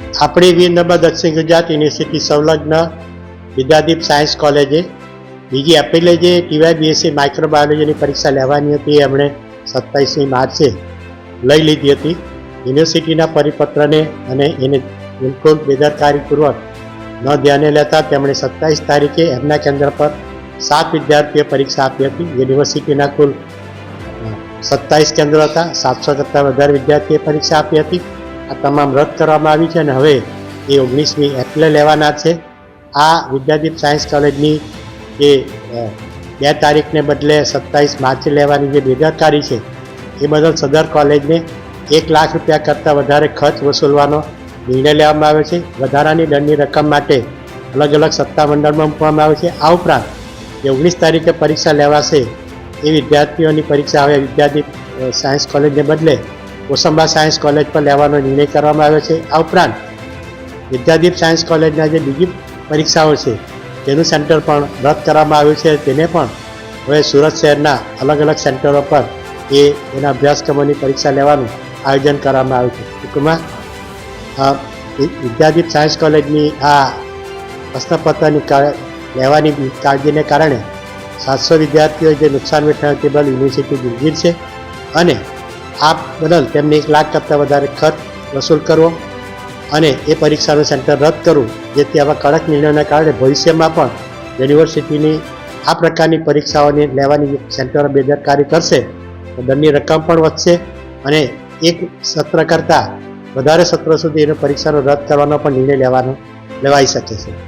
આપણી વીર નંબર દક્ષિણ ગુજરાત યુનિવર્સિટી સંલગ્ન વિદ્યાદીપ સાયન્સ કોલેજે બીજી એપ્રિલે જે ટીવાય બીએસસી માઇક્રોબાયોલોજીની પરીક્ષા લેવાની હતી, એમણે સત્તાવીસમી માર્ચે લઈ લીધી હતી. યુનિવર્સિટીના પરિપત્રને અને એને બિલકુલ બેદરકારીપૂર્વક ન ધ્યાને લેતા તેમણે સત્તાવીસ તારીખે એમના કેન્દ્ર પર સાત વિદ્યાર્થીઓએ પરીક્ષા આપી હતી. યુનિવર્સિટીના કુલ સત્તાવીસ કેન્દ્રો હતા. સાતસો કરતાં વધારે વિદ્યાર્થીઓએ પરીક્ષા આપી હતી. આ તમામ રદ કરવામાં આવી છે અને હવે એ ઓગણીસમી એપ્રિલે લેવાના છે. આ વિદ્યાદીપ સાયન્સ કોલેજની જે બે તારીખને બદલે સત્તાવીસ માર્ચે લેવાની જે બેદરકારી છે, એ બદલ સદર કોલેજને એક લાખ રૂપિયા કરતાં વધારે ખર્ચ વસૂલવાનો નિર્ણય લેવામાં આવ્યો છે. વધારાની દંડની રકમ માટે અલગ અલગ સત્તામંડળમાં મૂકવામાં આવે છે. આ ઉપરાંત જે ઓગણીસ તારીખે પરીક્ષા લેવાશે એ વિદ્યાર્થીઓની પરીક્ષા હવે વિદ્યાદીપ સાયન્સ કોલેજને બદલે કોસંબા સાયન્સ કોલેજ પર લેવાનો નિર્ણય કરવામાં આવ્યો છે. આ ઉપરાંત વિદ્યાદીપ સાયન્સ કોલેજના જે બીજી પરીક્ષાઓ છે, તેનું સેન્ટર પણ રદ કરવામાં આવ્યું છે. તેને પણ હવે સુરત શહેરના અલગ અલગ સેન્ટરો પર એ એના અભ્યાસક્રમોની પરીક્ષા લેવાનું આયોજન કરવામાં આવ્યું છે. ટૂંકમાં વિદ્યાદીપ સાયન્સ કોલેજની આ પ્રશ્નપત્રની લેવાની કાળજીને કારણે સાતસો વિદ્યાર્થીઓ જે નુકસાન વેઠાણ તે બદલ યુનિવર્સિટી દિલગીર છે અને આ બદલ તેમને એક લાખ કરતાં વધારે ખર્ચ વસૂલ કરવો અને એ પરીક્ષાનું સેન્ટર રદ કરવું જેથી આવા કડક નિર્ણયોના કારણે ભવિષ્યમાં પણ યુનિવર્સિટીની આ પ્રકારની પરીક્ષાઓની લેવાની સેન્ટરો બેદરકારી કરશે. તો દંડની રકમ પણ વધશે અને એક સત્ર કરતાં વધારે સત્ર સુધી એનો પરીક્ષાનો રદ કરવાનો પણ નિર્ણય લેવાનો, લેવાઈ શકે છે.